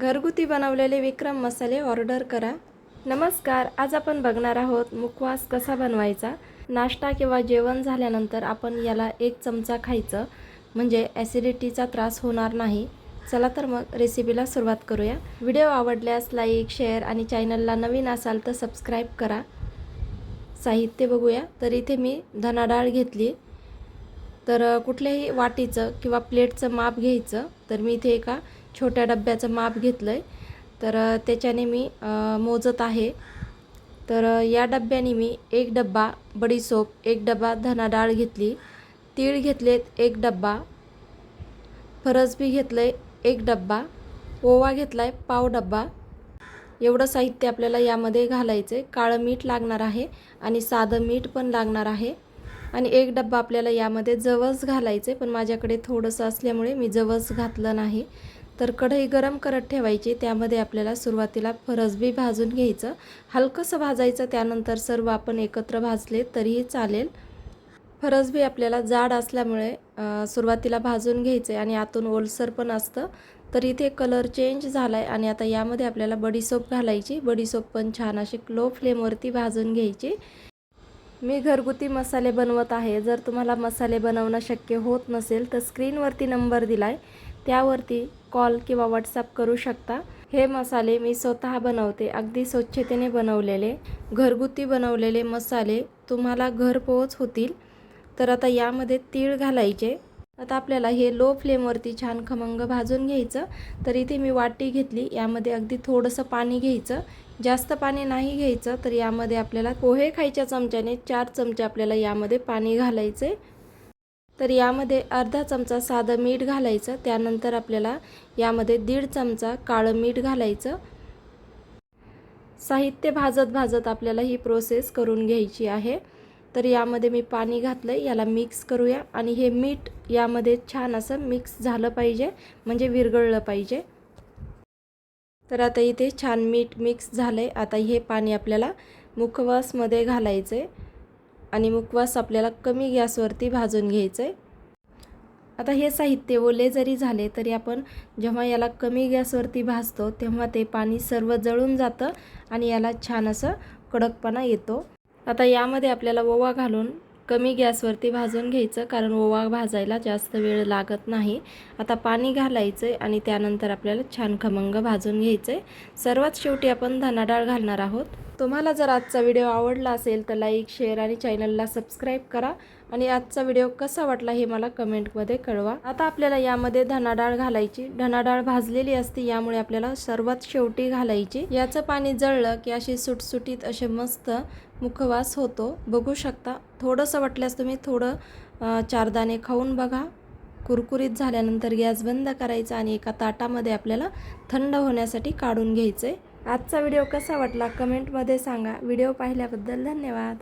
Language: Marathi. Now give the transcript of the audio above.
घरगुती बनवलेले विक्रम मसाले ऑर्डर करा. नमस्कार आज आपण बघणार आहोत मुखवास कसा बनवायचा? नाश्ता किंवा जेवण झाल्यानंतर आपण याला एक चमचा खायचं म्हणजे ॲसिडिटीचा त्रास होणार नाही. चला तर मग रेसिपीला सुरुवात करूया. व्हिडिओ आवडल्यास लाईक शेअर आणि चॅनलला नवीन असाल तर सबस्क्राईब करा. साहित्य बघूया. तर इथे मी धनाडाळ घेतली. तर कुठल्याही वाटीचं किंवा प्लेटचं माप घ्यायचं. तर मी इथे एका छोट्या डब्याचं माप घेतलं आहे तर त्याच्याने मी मोजत आहे. तर या डब्याने मी एक डब्बा बडीसोप एक डब्बा धनाडाळ घेतली. तीळ घेतलेत एक डब्बा. फरसबी घेतलं आहे एक डब्बा. ओवा घेतला आहे पाव डब्बा. एवढं साहित्य आपल्याला यामध्ये घालायचं आहे काळं मीठ लागणार आहे आणि साधं मीठ पण लागणार आहे. आणि एक डब्बा आपल्याला यामध्ये जवस घालायचे पण माझ्याकडे थोडंसं असल्यामुळे मी जवस घातलं नाही. तर कढई गरम करत ठेवायची. त्यामध्ये आपल्याला सुरुवातीला फरसबी भाजून घ्यायचं. हलकंसं भाजायचं. त्यानंतर सर्व आपण एकत्र भाजले तरीही चालेल. फरसबी आपल्याला जाड असल्यामुळे सुरुवातीला भाजून घ्यायचे आणि आतून ओलसर पण असतं. तर इथे कलर चेंज झाला आहे आणि आता यामध्ये आपल्याला बडीसोप घालायची. बडीसोप पण छान अशी लो फ्लेमवरती भाजून घ्यायची. मी घरगुती मसाले बनवत आहे. जर तुम्हाला मसाले बनवणं शक्य होत नसेल तर स्क्रीनवरती नंबर दिला आहे त्यावरती कॉल किंवा व्हॉट्सअप करू शकता. हे मसाले मी स्वतः बनवते अगदी स्वच्छतेने बनवलेले. घरगुती बनवलेले मसाले तुम्हाला घरपोच होतील. तर आता यामध्ये तीळ घालायचे. आता आपल्याला हे लो फ्लेमवरती छान खमंग भाजून घ्यायचं. तर इथे मी वाटी घेतली यामध्ये अगदी थोडंसं पाणी घ्यायचं. जास्त पाणी नाही घ्यायचं तर यामध्ये आपल्याला पोहे खायच्या चमच्याने चार चमचे आपल्याला यामध्ये पाणी घालायचे. तर यामध्ये अर्धा चमचा साधं मीठ घालायचं त्यानंतर आपल्याला यामध्ये दीड चमचा काळं मीठ घालायचं. साहित्य भाजत भाजत आपल्याला ही प्रोसेस करून घ्यायची आहे. तर यामध्ये मी पाणी घातलं आहे याला मिक्स करूया. आणि हे मीठ यामध्ये छान असं मिक्स झालं पाहिजे म्हणजे विरघळलं पाहिजे. तर आता इथे छान मीठ मिक्स झालं आहे आता हे पाणी आपल्याला मुखवासमध्ये घालायचं आहे आणि मुखवास आपल्याला कमी गॅसवरती भाजून घ्यायचं आहे आता हे साहित्य ओले जरी झाले तरी आपण जेव्हा याला कमी गॅसवरती भाजतो तेव्हा ते पाणी सर्व जळून जातं आणि याला छान असं कडकपणा येतो. आता यामध्ये आपल्याला ओवा घालून कमी गॅसवरती भाजून घ्यायचं कारण ओवा भाजायला जास्त वेळ लागत नाही. आता पाणी घालायचं आहे आणि त्यानंतर आपल्याला छान खमंग भाजून घ्यायचं आहे सर्वात शेवटी आपण धनाडाळ घालणार आहोत. तुम्हाला जर आजचा व्हिडिओ आवडला असेल तर लाईक शेअर आणि चॅनलला सबस्क्राईब करा. आणि आजचा व्हिडिओ कसा वाटला हे मला कमेंटमध्ये कळवा. आता आपल्याला यामध्ये धनाडाळ घालायची. धनाडाळ भाजलेली असते यामुळे आपल्याला सर्वात शेवटी घालायची. याचं पाणी जळलं की अशी सुटसुटीत असे मस्त मुखवास होतो. बघू शकता. थोडंसं वाटल्यास तुम्ही थोडं चारदाणे खाऊन बघा. कुरकुरीत झाल्यानंतर गॅस बंद करायचा आणि एका ताटामध्ये आपल्याला थंड होण्यासाठी काढून घ्यायचं. आहे आजचा व्हिडिओ कसा वाटला कमेंटमध्ये सांगा. व्हिडिओ पाहिल्याबद्दल धन्यवाद.